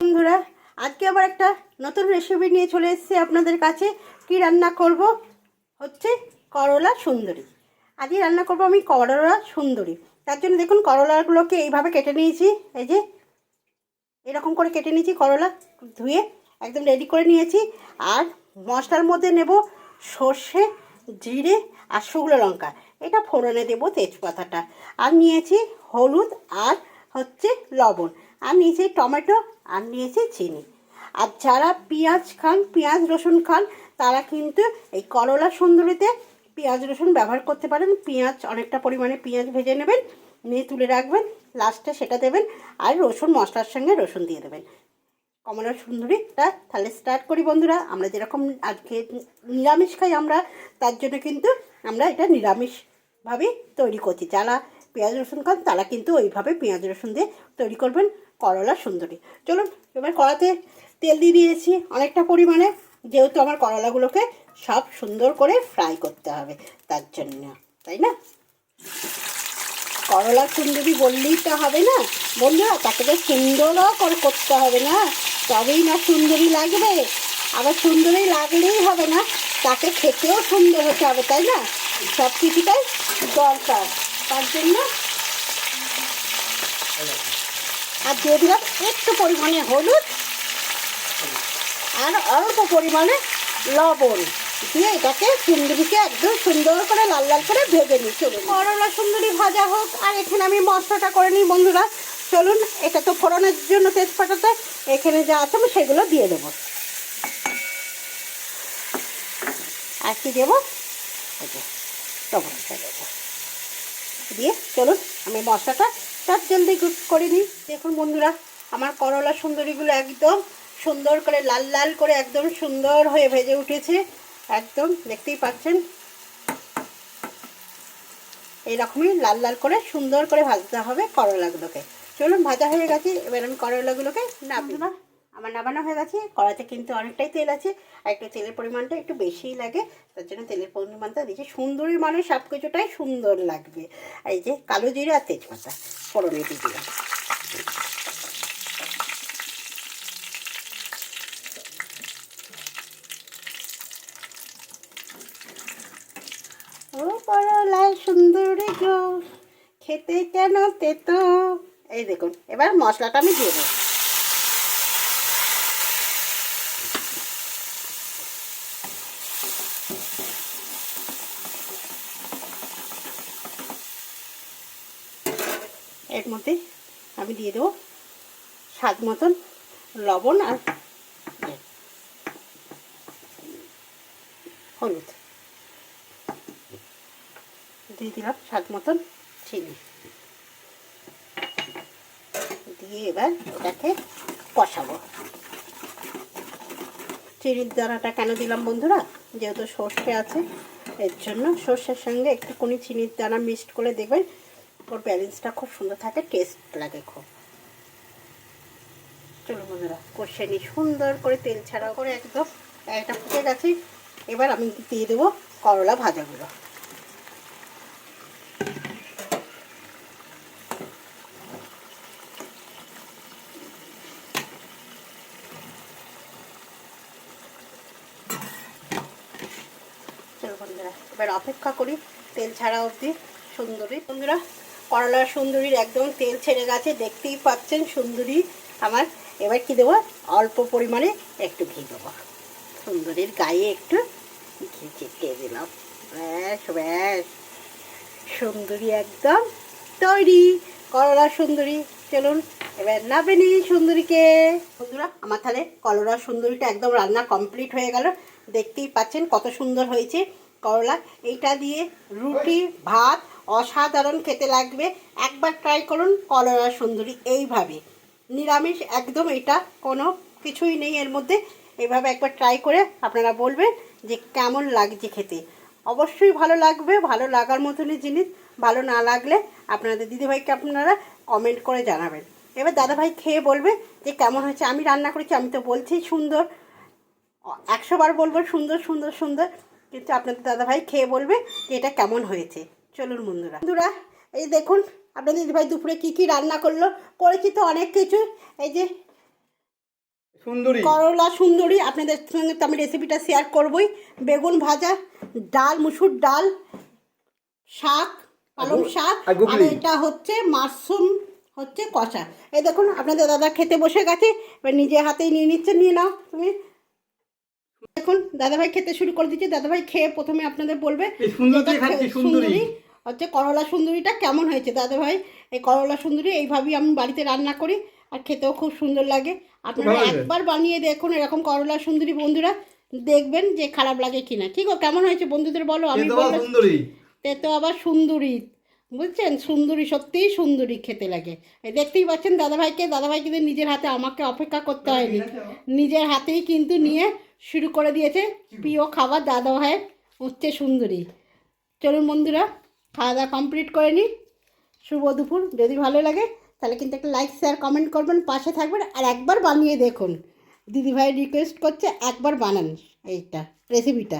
বন্ধুরা, আজকে আবার একটা নতুন রেসিপি নিয়ে চলে এসেছি আপনাদের কাছে। কি রান্না করব? হচ্ছে করলা সুন্দরী। আজকে রান্না করব আমি করলা সুন্দরী। তার জন্য দেখুন, করলাগুলোকে এইভাবে কেটে নিয়েছি। এই যে, এরকম করে কেটে নিয়েছি করলা, ধুয়ে একদম রেডি করে নিয়েছি। আর মশলার মধ্যে নেব সর্ষে, জিরে আর শুকনো লঙ্কা। এটা ফোড়নে দেবো তেজপাতাটা। আর নিয়েছি হলুদ আর হচ্ছে লবণ। আর নিয়েছি টমেটো আর নিয়েছি চিনি। আর যারা পেঁয়াজ খান, পেঁয়াজ, রসুন খান, তারা কিন্তু এই করলা সুন্দরীতে পেঁয়াজ, রসুন ব্যবহার করতে পারেন। পেঁয়াজ অনেকটা পরিমাণে পেঁয়াজ ভেজে নেবেন, নিয়ে তুলে রাখবেন, লাস্টে সেটা দেবেন আর রসুন, মশলার সঙ্গে রসুন দিয়ে দেবেন। কমলা সুন্দরীটা তাহলে স্টার্ট করি বন্ধুরা। আমরা যেরকম আজকে নিরামিষ খাই আমরা, তার জন্য কিন্তু আমরা এটা নিরামিষভাবে তৈরি করছি। যারা পেঁয়াজ রসুন খান, তারা কিন্তু ওইভাবে পেঁয়াজ রসুন দিয়ে তৈরি করবেন করলা সুন্দরী। চলুন, এবার কড়াতে তেল দিয়ে দিয়েছি অনেকটা পরিমাণে, যেহেতু আমার করলাগুলোকে সব সুন্দর করে ফ্রাই করতে হবে তার জন্য, তাই না? করলা সুন্দরী বললেই তো হবে না। বন্ধুরা, তাকে তো সুন্দরও করে করতে হবে না, তবেই না সুন্দরী লাগবে। আবার সুন্দরী লাগলেই হবে না, তাকে খেতেও সুন্দর হতে হবে, তাই না? সব কিছুটাই দরকার। তার জন্য। আর দিয়ে দিলাম একটু পরিমাণে হলুদ আর অল্প পরিমাণে লবণ। দিয়ে এটাকে সুন্দরীকে একদম সুন্দর করে লাল লাল করে ভেজে নিই। চলুন। করলা সুন্দরী ভাজা হোক, আর এখানে আমি মশলাটা করে নিই বন্ধুরা। চলুন, এটা তো ফোড়নের জন্য তেজপাতাতে এখানে যা আছে আমি সেগুলো দিয়ে দেবো। আর কি দেবো? টমেটোটা দেবো। দিয়ে চলুন আমি মশলাটা সব জলদি করে নিই। দেখুন বন্ধুরা, আমার করলা সুন্দরীগুলো একদম সুন্দর করে, লাল লাল করে একদম সুন্দর হয়ে ভেজে উঠেছে। একদম, দেখতেই পাচ্ছেন? এইরকমই লাল লাল করে সুন্দর করে ভাজতে হবে করলাগুলোকে। চলুন, ভাজা হয়ে গেছে। এবার আমি করলাগুলোকে না আমার নামানো হয়ে গেছে কড়াতে কিন্তু অনেকটাই তেল আছে, আর একটু তেলের পরিমাণটা একটু বেশিই লাগে, তার জন্য তেলের পরিমাণটা দিয়েছি সুন্দরী মানে সব কিছুটাই সুন্দর লাগবে। আর এই যে কালো জিরে আর তেজপাতা, ফোড়নে দিলাম। ও করলা সুন্দরী খেতে কেন তেতো? এই দেখুন, এবার মশলাটা আমি দিয়ে দেবো। এর মধ্যে আমি দিয়ে দেবো স্বাদ মতন লবণ আর হলুদ। দিয়ে দিলাম স্বাদ মতন চিনি। দিয়ে এবার এটাকে কষাবো। চিনির দানাটা কেন দিলাম বন্ধুরা? যেহেতু সর্ষে আছে, এর জন্য সর্ষের সঙ্গে একটুখানি চিনির দানা মিক্সড করে দেখবেন ওর ব্যালেন্সটা খুব সুন্দর থাকে টেস্ট লাগে খুব। চলো বন্ধুরা, কষে নিই, সুন্দর করে তেল ছাড়া করে একদম এটা ফুটে গেছে। এবার আমি দিয়ে দেবো করলা ভাজাগুলো। চলো বন্ধুরা, এবার অপেক্ষা করি তেল ছাড়া অবধি সুন্দরী বন্ধুরা করলার সুন্দরীর একদম তেল ছেড়ে গেছে, দেখতেই পাচ্ছেন সুন্দরী। আমার এবার কি দেবো? অল্প পরিমাণে একটু ঘি দেবো। সুন্দরীর গায়ে একটু ঘি চিটিয়ে দিলাম। ব্যাস ব্যাস। সুন্দরী একদম তৈরি। করলা সুন্দরী, চলুন এবার নাবেনি সুন্দরীকে। বন্ধুরা, আমার তাহলে করলা সুন্দরীটা একদম রান্না কমপ্লিট হয়ে গেল। দেখতেই পাচ্ছেন কত সুন্দর হয়েছে করলা এইটা দিয়ে রুটি, ভাত অসাধারণ খেতে লাগবে। একবার ট্রাই করুন করলা সুন্দরী, এইভাবে। নিরামিষ একদম এটা কোনো কিছুই নেই এর মধ্যে। এইভাবে একবার ট্রাই করে আপনারা বলবেন যে কেমন লাগছে খেতে। অবশ্যই ভালো লাগবে, ভালো লাগার মতনই জিনিস। ভালো না লাগলে আপনাদের দিদিভাইকে আপনারা কমেন্ট করে জানাবেন। এবার দাদাভাই খেয়ে বলবে যে কেমন হয়েছে? আমি রান্না করেছি, আমি তো বলছি সুন্দর। একশো বার বলব সুন্দর সুন্দর সুন্দর। কিন্তু আপনাদের দাদাভাই খেয়ে বলবে যে এটা কেমন হয়েছে। চলুন বন্ধুরা। বন্ধুরা এই দেখুন আপনাদের দিদিভাই দুপুরে কী কী রান্না করল? করেছি তো অনেক কিছু। এই যে সুন্দরী। করলা সুন্দরী আপনাদের সঙ্গে তো আমি রেসিপিটা শেয়ার করবই। বেগুন ভাজা ডাল মুসুর ডাল শাক পালং শাক আর এটা হচ্ছে মাশরুম হচ্ছে কষা। এই দেখুন আপনাদের দাদা খেতে বসে গেছে। এবার নিজে হাতেই নিয়ে নিচ্ছে নিয়ে নাও তুমি। দেখুন দাদাভাই খেতে শুরু করে দিচ্ছে দাদাভাই খেয়ে প্রথমে আপনাদের বলবে সুন্দর। হচ্ছে করলা সুন্দরীটা কেমন হয়েছে দাদাভাই এই করলা সুন্দরী এইভাবেই আমি বাড়িতে রান্না করি আর খেতেও খুব সুন্দর লাগে। আপনারা একবার বানিয়ে দেখুন এরকম করলা সুন্দরী বন্ধুরা। দেখবেন যে খারাপ লাগে কিনা। ঠিক গো কেমন হয়েছে বন্ধুদের বলো? আমি তে তো আবার সুন্দরী। বুঝছেন? সুন্দরী সত্যিই সুন্দরী খেতে লাগে। এই দেখতেই পাচ্ছেন দাদাভাইকে দাদাভাই কিন্তু নিজের হাতে আমাকে অপেক্ষা করতে হয়নি। নিজের হাতেই কিন্তু নিয়ে শুরু করে দিয়েছে প্রিয় খাবার দাদাভাই হচ্ছে সুন্দরী। চলুন বন্ধুরা খাওয়া দাওয়া কমপ্লিট করে নিই। শুভ দুপুর। যদি ভালো লাগে, তাহলে কিন্তু একটা লাইক শেয়ার কমেন্ট করবেন, পাশে থাকবেন আর একবার বানিয়ে দেখুন। দিদিভাই রিকোয়েস্ট করছে একবার বানান এইটা রেসিপিটা